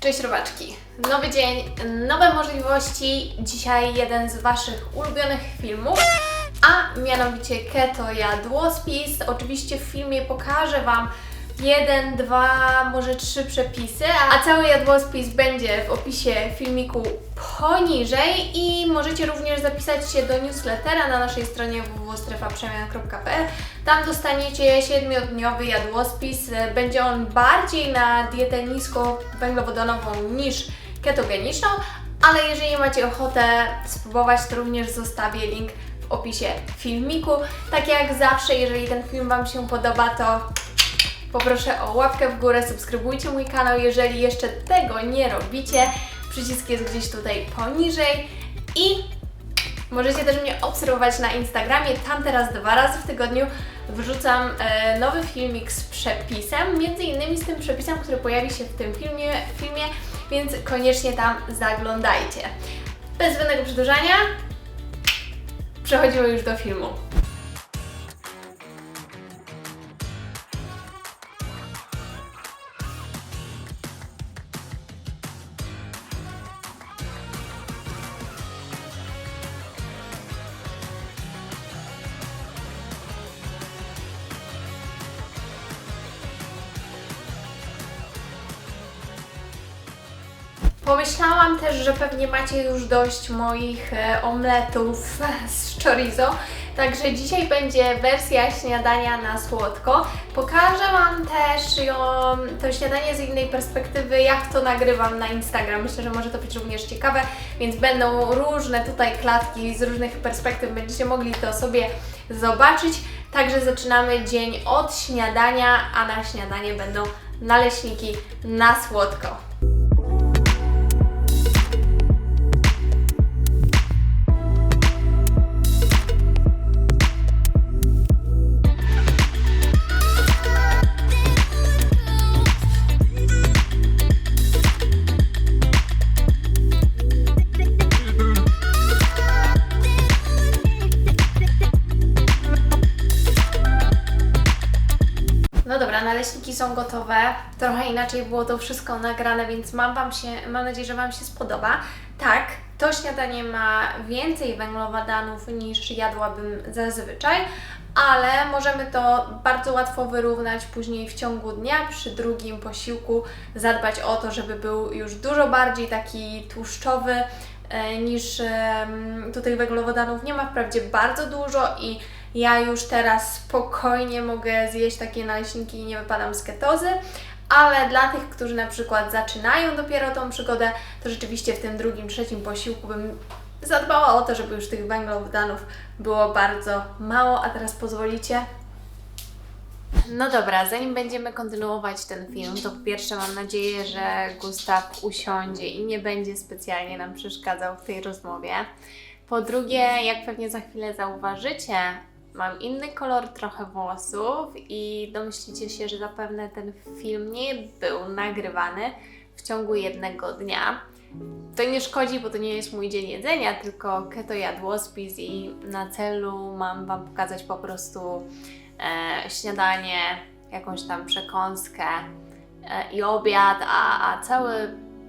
Cześć robaczki! Nowy dzień, nowe możliwości. Dzisiaj jeden z Waszych ulubionych filmów, a mianowicie Keto Jadłospis. Oczywiście w filmie pokażę Wam jeden, dwa, może trzy przepisy, a cały jadłospis będzie w opisie filmiku poniżej i możecie również zapisać się do newslettera na naszej stronie www.strefaprzemian.pl. Tam dostaniecie 7-dniowy jadłospis. Będzie on bardziej na dietę niskowęglowodanową niż ketogeniczną, ale jeżeli macie ochotę spróbować, to również zostawię link w opisie filmiku. Tak jak zawsze, jeżeli ten film Wam się podoba, to Poproszę o łapkę w górę, subskrybujcie mój kanał, jeżeli jeszcze tego nie robicie. Przycisk jest gdzieś tutaj poniżej i możecie też mnie obserwować na Instagramie. Tam teraz dwa razy w tygodniu wrzucam e, nowy filmik z przepisem, między innymi z tym przepisem, który pojawi się w tym filmie, filmie więc koniecznie tam zaglądajcie. Bez zbędnego przedłużania przechodzimy już do filmu. Pomyślałam też, że pewnie macie już dość moich e, omletów z chorizo, także dzisiaj będzie wersja śniadania na słodko. Pokażę Wam też ją, to śniadanie z innej perspektywy, jak to nagrywam na Instagram. Myślę, że może to być również ciekawe, więc będą różne tutaj klatki z różnych perspektyw, będziecie mogli to sobie zobaczyć. Także zaczynamy dzień od śniadania, a na śniadanie będą naleśniki na słodko. Naleśniki są gotowe. Trochę inaczej było to wszystko nagrane, więc mam, wam się, mam nadzieję, że Wam się spodoba. Tak, to śniadanie ma więcej węglowodanów niż jadłabym zazwyczaj, ale możemy to bardzo łatwo wyrównać później w ciągu dnia. Przy drugim posiłku zadbać o to, żeby był już dużo bardziej taki tłuszczowy e, niż em, tu tych węglowodanów nie ma wprawdzie bardzo dużo i ja już teraz spokojnie mogę zjeść takie naleśniki i nie wypadam z ketozy, ale dla tych, którzy na przykład zaczynają dopiero tą przygodę, to rzeczywiście w tym drugim, trzecim posiłku bym zadbała o to, żeby już tych węglowodanów było bardzo mało, a teraz pozwolicie, no dobra, zanim będziemy kontynuować ten film, to po pierwsze mam nadzieję, że Gustaw usiądzie i nie będzie specjalnie nam przeszkadzał w tej rozmowie. Po drugie, jak pewnie za chwilę zauważycie, mam inny kolor trochę włosów i domyślicie się, że zapewne ten film nie był nagrywany w ciągu jednego dnia. To nie szkodzi, bo to nie jest mój dzień jedzenia, tylko keto jadłospis i na celu mam Wam pokazać po prostu e, śniadanie, jakąś tam przekąskę e, i obiad, a, a cały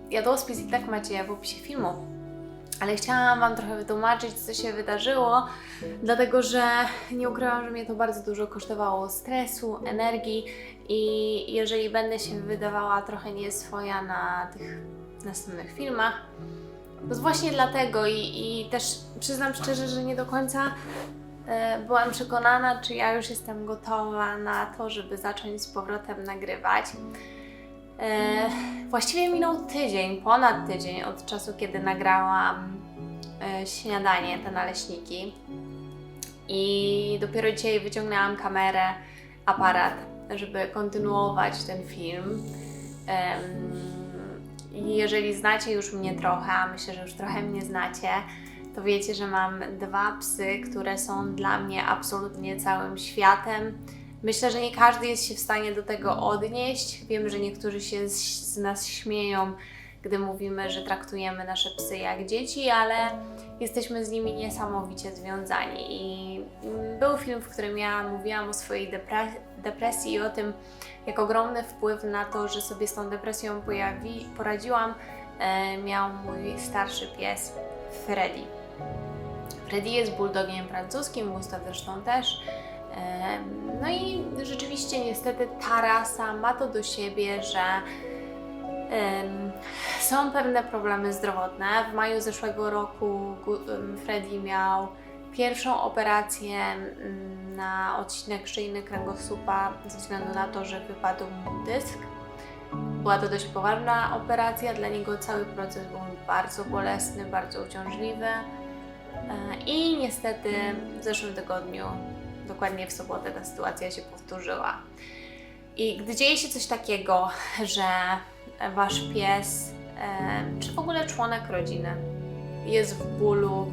jadłospis i tak macie w opisie filmu. Ale chciałam Wam trochę wytłumaczyć, co się wydarzyło, dlatego że nie ukrywam, że mnie to bardzo dużo kosztowało stresu, energii i jeżeli będę się wydawała trochę nieswoja na tych następnych filmach, to właśnie dlatego i, i też przyznam szczerze, że nie do końca e, byłam przekonana, czy ja już jestem gotowa na to, żeby zacząć z powrotem nagrywać. E, właściwie minął tydzień, ponad tydzień od czasu, kiedy nagrałam e, śniadanie, te naleśniki. I dopiero dzisiaj wyciągnęłam kamerę, aparat, żeby kontynuować ten film. Jeżeli znacie już mnie trochę, a myślę, że już trochę mnie znacie, to wiecie, że mam dwa psy, które są dla mnie absolutnie całym światem. Myślę, że nie każdy jest się w stanie do tego odnieść. Wiem, że niektórzy się z, nas śmieją, gdy mówimy, że traktujemy nasze psy jak dzieci, ale jesteśmy z nimi niesamowicie związani. I mm, był film, w którym ja mówiłam o swojej depre- depresji i o tym, jak ogromny wpływ na to, że sobie z tą depresją poradziłam, e, miał mój starszy pies Freddy. Freddy jest bulldogiem francuskim, Gustaw zresztą też. No i rzeczywiście niestety ta rasa ma to do siebie, że są pewne problemy zdrowotne. W maju zeszłego roku Freddy miał pierwszą operację mm, na odcinek szyjny kręgosłupa ze względu na to, że wypadł mu dysk. Była to dość poważna operacja, dla niego cały proces był bardzo bolesny, bardzo uciążliwy. E, I niestety w zeszłym tygodniu, dokładnie w sobotę, ta sytuacja się powtórzyła. I gdy dzieje się coś takiego, że wasz pies, czy w ogóle członek rodziny, jest w bólu,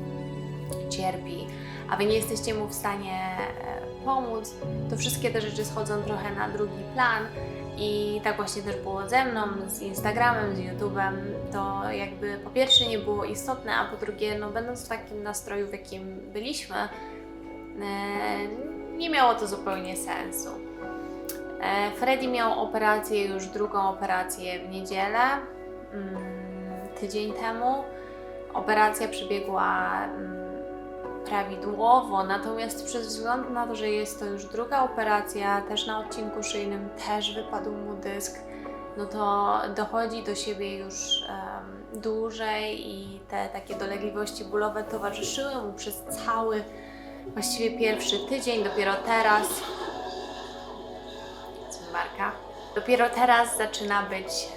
cierpi, a wy nie jesteście mu w stanie e, pomóc, to wszystkie te rzeczy schodzą trochę na drugi plan. I tak właśnie też było ze mną, z Instagramem, z YouTube'em. To jakby po pierwsze nie było istotne, a po drugie, no będąc w takim nastroju, w jakim byliśmy, nie miało to zupełnie sensu. E, Freddy miał operację, już drugą operację w niedzielę, mm, tydzień temu. Operacja przebiegła mm, prawidłowo, natomiast przez wzgląd na to, że jest to już druga operacja, też na odcinku szyjnym też wypadł mu dysk, no to dochodzi do siebie już em, dłużej i te takie dolegliwości bólowe towarzyszyły mu przez cały, właściwie pierwszy tydzień, dopiero teraz Zmywarka. Dopiero teraz zaczyna być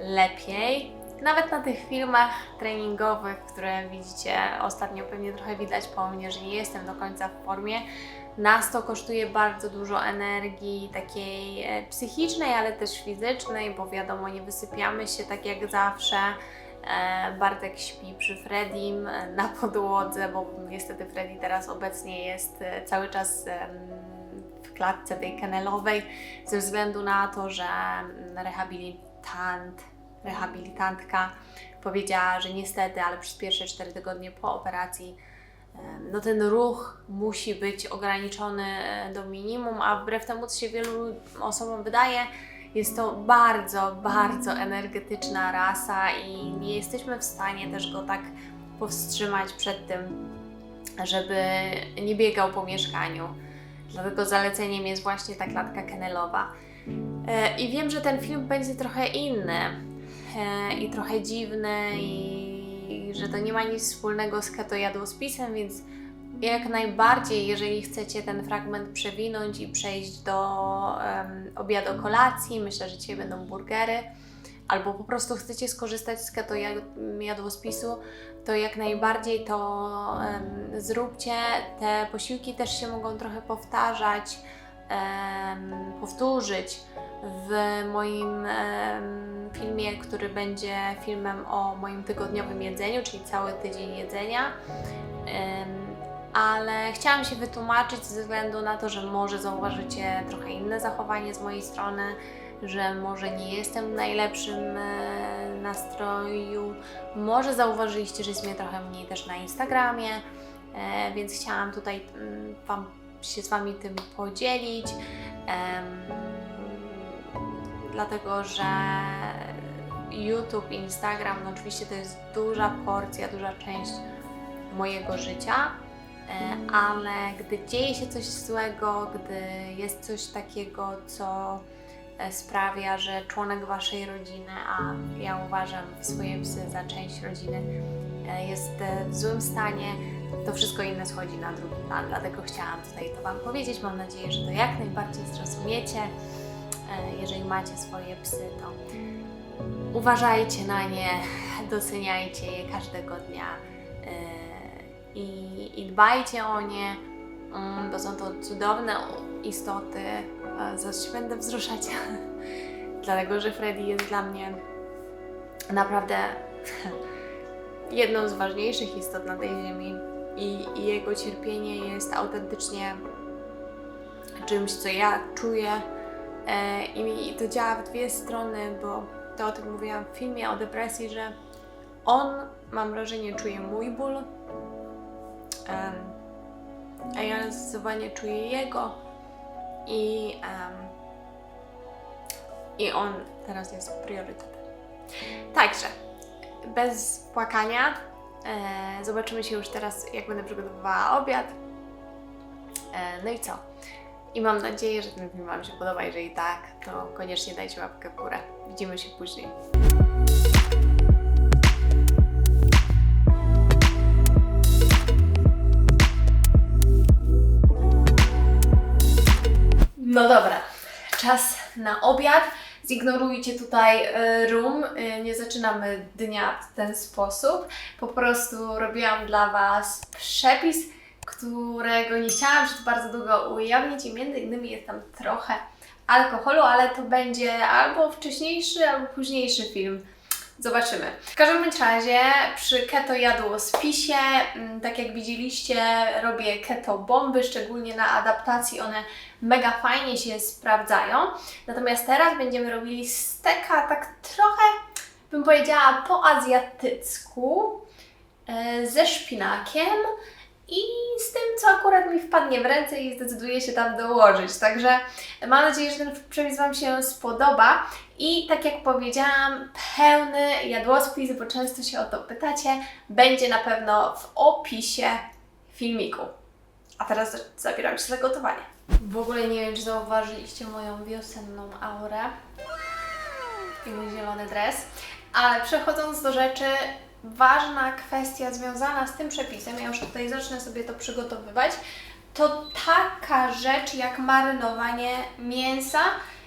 lepiej. Nawet na tych filmach treningowych, które widzicie, ostatnio pewnie trochę widać po mnie, że nie jestem do końca w formie. Nas to kosztuje bardzo dużo energii, takiej e, psychicznej, ale też fizycznej, bo wiadomo, nie wysypiamy się tak jak zawsze. E, Bartek śpi przy Fredim e, na podłodze, bo niestety Freddy teraz obecnie jest e, cały czas w klatce tej kenelowej ze względu na to, że mm, rehabilitant, rehabilitantka powiedziała, że niestety, ale przez pierwsze 4 tygodnie po operacji no ten ruch musi być ograniczony do minimum, a wbrew temu, co się wielu osobom wydaje, jest to bardzo, bardzo energetyczna rasa i nie jesteśmy w stanie też go tak powstrzymać przed tym, żeby nie biegał po mieszkaniu. Dlatego zaleceniem jest właśnie ta klatka kenelowa. E, I wiem, że ten film będzie trochę inny e, i trochę dziwny i że to nie ma nic wspólnego z ketojadłospisem, więc jak najbardziej, jeżeli chcecie ten fragment przewinąć i przejść do em, obiadu kolacji, myślę, że dzisiaj będą burgery, albo po prostu chcecie skorzystać z ketojadłospisu, to jak najbardziej to em, zróbcie. Te posiłki też się mogą trochę powtarzać, em, powtórzyć w moim em, filmie, który będzie filmem o moim tygodniowym jedzeniu, czyli cały tydzień jedzenia. Em, ale chciałam się wytłumaczyć ze względu na to, że może zauważycie trochę inne zachowanie z mojej strony, że może nie jestem w najlepszym e, nastroju, może zauważyliście, że jest mnie trochę mniej też na Instagramie, e, więc chciałam tutaj mm, Wam się z Wami tym podzielić, dlatego że YouTube, Instagram, no oczywiście to jest duża porcja, duża część mojego życia, ale gdy dzieje się coś złego, gdy jest coś takiego, co e, sprawia, że członek Waszej rodziny, a ja uważam swoje psy za część rodziny, e, jest e, w złym stanie, to wszystko inne schodzi na drugi plan. Dlatego chciałam tutaj to Wam powiedzieć. Mam nadzieję, że to jak najbardziej zrozumiecie. E, Jeżeli macie swoje psy, to uważajcie na nie, doceniajcie je każdego dnia e, i, i dbajcie o nie, mm, bo są to cudowne istoty. E, się będę wzruszać, dlatego że Freddy jest dla mnie naprawdę jedną z ważniejszych istot na tej ziemi i, i jego cierpienie jest autentycznie czymś, co ja czuję e, i, to działa w dwie strony, bo to o tym mówiłam w filmie o depresji, że on, mam wrażenie, czuje mój ból, a ja zdecydowanie czuję jego i, i on teraz jest priorytetem. Także, bez płakania, e, zobaczymy się już teraz, jak będę przygotowywała obiad. E, no i co? I mam nadzieję, że ten film Wam się podoba. Jeżeli tak, to koniecznie dajcie łapkę w górę. Widzimy się później. No dobra, czas na obiad. Zignorujcie tutaj e, room, e, nie zaczynamy dnia w ten sposób. Po prostu robiłam dla Was przepis, którego nie chciałam już bardzo długo ujawnić i między innymi jest tam trochę alkoholu, ale to będzie albo wcześniejszy, albo późniejszy film. Zobaczymy. W każdym razie przy keto jadłospisie, mm, tak jak widzieliście, robię keto bomby, szczególnie na adaptacji one mega fajnie się sprawdzają. Natomiast teraz będziemy robili steka tak trochę, bym powiedziała, po azjatycku, e, ze szpinakiem i z tym, co akurat mi wpadnie w ręce i zdecyduję się tam dołożyć. Także mam nadzieję, że ten przepis Wam się spodoba. I tak jak powiedziałam, pełny jadłospis, bo często się o to pytacie, będzie na pewno w opisie filmiku. A teraz zabieram się za gotowanie. W ogóle nie wiem, czy zauważyliście moją wiosenną aurę i mój zielony dres. Ale przechodząc do rzeczy, ważna kwestia związana z tym przepisem, ja już tutaj zacznę sobie to przygotowywać, to taka rzecz jak marynowanie mięsa.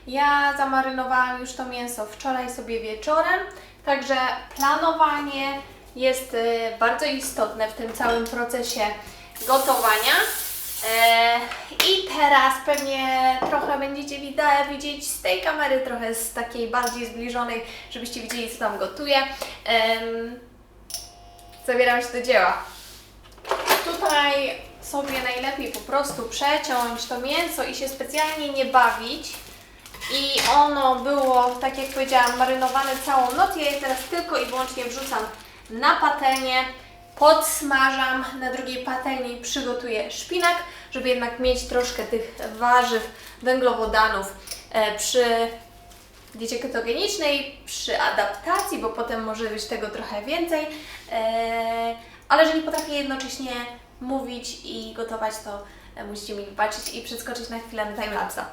Ja zamarynowałam już to mięso wczoraj sobie wieczorem, także planowanie jest y, bardzo istotne w tym całym procesie gotowania. E, I teraz pewnie trochę będziecie widzieć z tej kamery, trochę z takiej bardziej zbliżonej, żebyście widzieli, co tam gotuję. Zabieram się do dzieła. Tutaj sobie najlepiej po prostu przeciąć to mięso i się specjalnie nie bawić. I ono było, tak jak powiedziałam, marynowane całą noc. Ja je teraz tylko i wyłącznie wrzucam na patelnię, podsmażam, na drugiej patelni przygotuję szpinak, żeby jednak mieć troszkę tych warzyw, węglowodanów e, przy diecie ketogenicznej, przy adaptacji, bo potem może być tego trochę więcej. E, ale że nie potrafię jednocześnie mówić i gotować, to e, musicie mi wybaczyć i przeskoczyć na chwilę na timelapsa.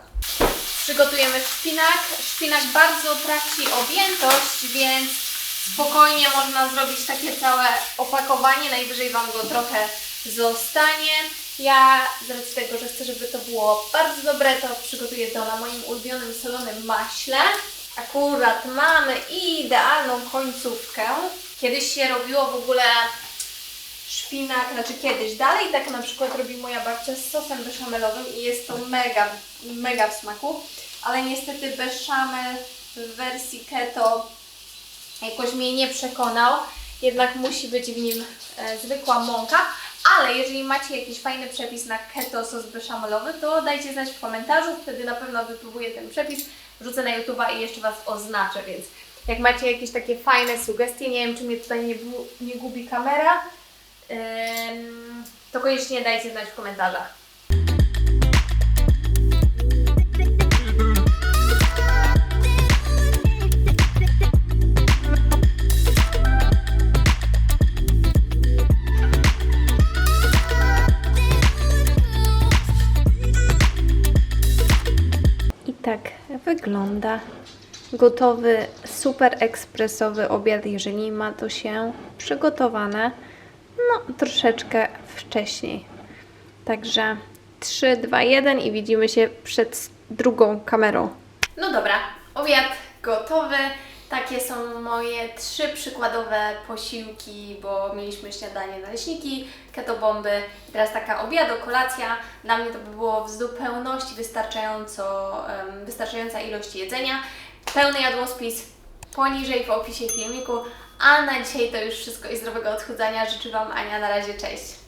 Przygotujemy szpinak. Szpinak bardzo traci objętość, więc spokojnie można zrobić takie całe opakowanie. Najwyżej Wam go trochę zostanie. Ja z racji tego, że chcę, żeby to było bardzo dobre, to przygotuję to na moim ulubionym solonym maśle. Akurat mamy idealną końcówkę. Kiedyś się robiło w ogóle szpinak, znaczy kiedyś dalej tak na przykład robi moja babcia z sosem beszamelowym i jest to mega, mega w smaku, ale niestety beszamel w wersji keto jakoś mnie nie przekonał, jednak musi być w nim e, zwykła mąka, ale jeżeli macie jakiś fajny przepis na keto sos beszamelowy, to dajcie znać w komentarzu, wtedy na pewno wypróbuję ten przepis, wrzucę na YouTube'a i jeszcze Was oznaczę, więc jak macie jakieś takie fajne sugestie, nie wiem czy mnie tutaj nie, nie gubi kamera, to koniecznie dajcie znać w komentarzach. Wygląda gotowy, super ekspresowy obiad, jeżeli ma to się przygotowane no troszeczkę wcześniej. Także 3, 2, 1 i widzimy się przed drugą kamerą. No dobra, obiad gotowy. Takie są moje trzy przykładowe posiłki, bo mieliśmy śniadanie, naleśniki, keto bomby teraz taka obiado, kolacja. Dla mnie to by było w zupełności wystarczająco, wystarczająca ilość jedzenia. Pełny jadłospis poniżej w opisie filmiku. A na dzisiaj to już wszystko i zdrowego odchudzania. Życzę Wam Ania. Na razie, cześć.